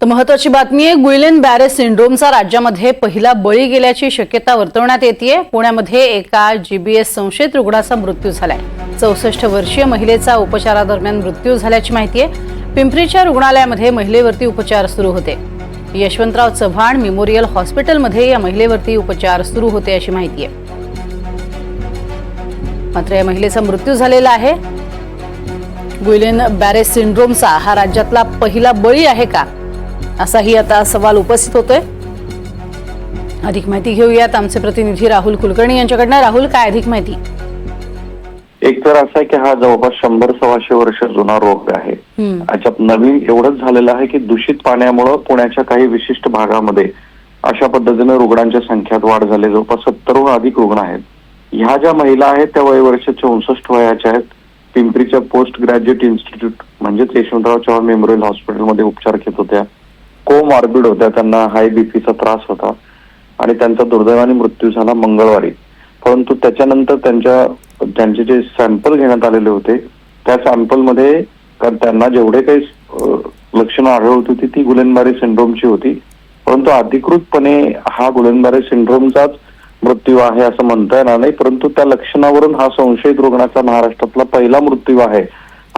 तर महत्वाची बातमी आहे गुइलेन बॅरे सिंड्रोमचा राज्यामध्ये पहिला बळी गेल्याची शक्यता वर्तवण्यात येते पुण्यामध्ये एका जीबीएस संशयित रुग्णाचा मृत्यू झालाय. चौसष्ट वर्षीय महिलेचा उपचारादरम्यान मृत्यू झाल्याची माहिती आहे. पिंपरीच्या रुग्णालयामध्ये महिलेवरती उपचार सुरू होते. यशवंतराव चव्हाण मेमोरियल हॉस्पिटलमध्ये या महिलेवरती उपचार सुरू होते अशी माहिती आहे. मात्र या महिलेचा मृत्यू झालेला आहे. गुइलेन बॅरे सिंड्रोमचा हा राज्यातला पहिला बळी आहे का? असाही आता सवाल उपस्थित होतोय. अधिक माहिती घेऊयात आमचे प्रतिनिधी राहुल कुलकर्णी यांच्याकडनं. राहुल काय अधिक माहिती? एक तर असं आहे की हा जवळपास शंभर सव्वाशे वर्ष जुना रोग आहे. याच्यात नवीन एवढंच झालेलं आहे की दूषित पाण्यामुळं पुण्याच्या काही विशिष्ट भागामध्ये अशा पद्धतीने रुग्णांच्या संख्यात वाढ झाली जवळपास सत्तरहून अधिक रुग्ण आहेत. ह्या ज्या महिला आहेत त्या वयवर्ष चौसष्ट वयाच्या आहेत. पिंपरीच्या पोस्ट ग्रॅज्युएट इन्स्टिट्यूट म्हणजेच यशवंतराव चव्हाण मेमोरियल हॉस्पिटलमध्ये उपचार घेत होत्या. कोमॉर्बिड होत्या. त्यांना हाय बीपीचा त्रास होता. आणि त्यांचा दुर्दैवाने मृत्यू झाला मंगळवारी. परंतु त्याच्यानंतर त्यांच्या त्यांचे जे सॅम्पल घेण्यात आलेले होते त्या सॅम्पलमध्ये त्यांना जेवढे काही लक्षणं आढळत होती ती गुलेनबारे सिंड्रोमची होती. परंतु अधिकृतपणे हा गुलेनबारे सिंड्रोमचाच मृत्यू आहे असं म्हणता येणार नाही. परंतु त्या लक्षणावरून हा संशयित रुग्णाचा महाराष्ट्रातला पहिला मृत्यू आहे.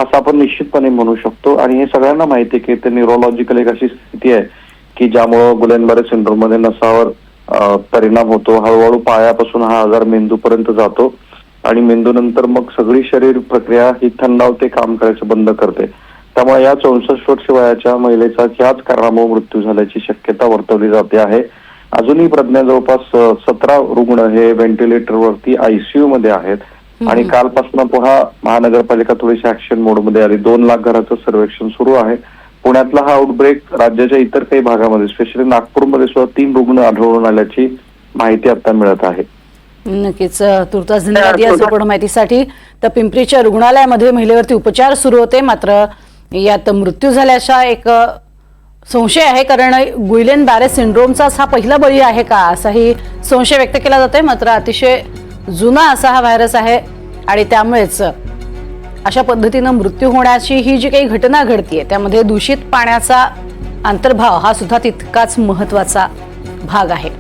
असं आपण निश्चितपणे म्हणू शकतो. आणि हे सगळ्यांना माहिती आहे की ते न्यूरोलॉजिकल एक अशी स्थिती आहे की ज्यामुळं गुलेनबारे सिंड्रोममध्ये नसावर परिणाम होतो. हळूहळू पायापासून हा आजार मेंदूपर्यंत जातो. आणि मेंदूनंतर मग सगळी शरीर प्रक्रिया ही थंडावते काम करायचं बंद करते. त्यामुळे या चौसष्ट वर्ष वयाच्या महिलेचा याच कारणामुळे मृत्यू झाल्याची शक्यता वर्तवली जाते आहे. अजूनही प्रज्ञा जवळपास सतरा रुग्ण हे व्हेंटिलेटरवरती आयसीयू मध्ये आहेत. आणि कालपासून पुन्हा महानगरपालिका थोडीशी ऍक्शन मोडमध्ये आली. दोन लाख घराचं सर्वेक्षण सुरू आहे. पुण्यातला हा आउटब्रेक राज्याच्या इतर काही भागामध्ये स्पेशली नागपूरमध्ये सुद्धा तीन रुग्ण आढळून आल्याची माहिती आता मिळत आहे. नक्कीच तुर्तास धन्यवाद. या संपूर्ण माहितीसाठी तर पिंपरीच्या रुग्णालयामध्ये महिलेवरती उपचार सुरू होते. मात्र यात मृत्यू झाल्याचा एक संशय आहे. कारण गुइलेन बॅरे सिंड्रोमचाच हा पहिला बळी आहे का? असाही संशय व्यक्त केला जातोय. मात्र अतिशय जुना असा हा व्हायरस आहे आणि त्यामुळेच अशा पद्धतीनं मृत्यू होण्याची ही जी काही घटना घडतीये त्यामध्ये दूषित पाण्याचा अंतर्भाव हा सुद्धा तितकाच महत्त्वाचा भाग आहे.